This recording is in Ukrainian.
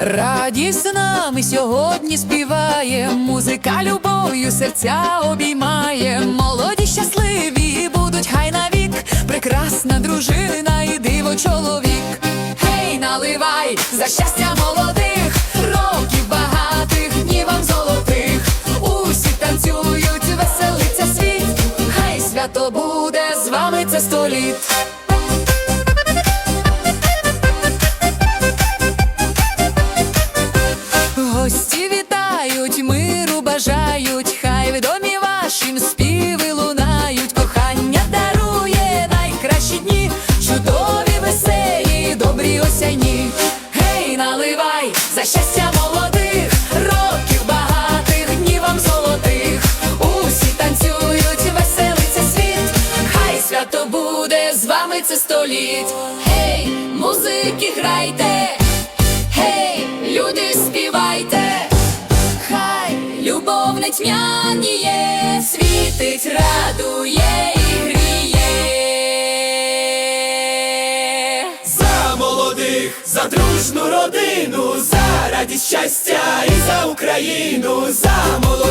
радість з нами сьогодні співає, музика любов'ю серця обіймає. Молоді щасливі будуть хай навік, прекрасна дружина і диво чоловік. Гей, наливай за щастя молодих, років багатих, днів вам золотих. Усі танцюють, веселиться світ. Хай свято буде з вами це сто миру хай в домі вашим співи лунають, кохання дарує найкращі дні, чудові, веселі, добрі осяйні. Гей, наливай за щастя молодих, років багатих, днів вам золотих. Усі танцюють, веселиться світ, хай свято буде з вами це століть. Гей, музики грайте. Тьмяніє, світить, радує і гріє. За молодих, за дружну родину, за радість щастя і за Україну, за молодих.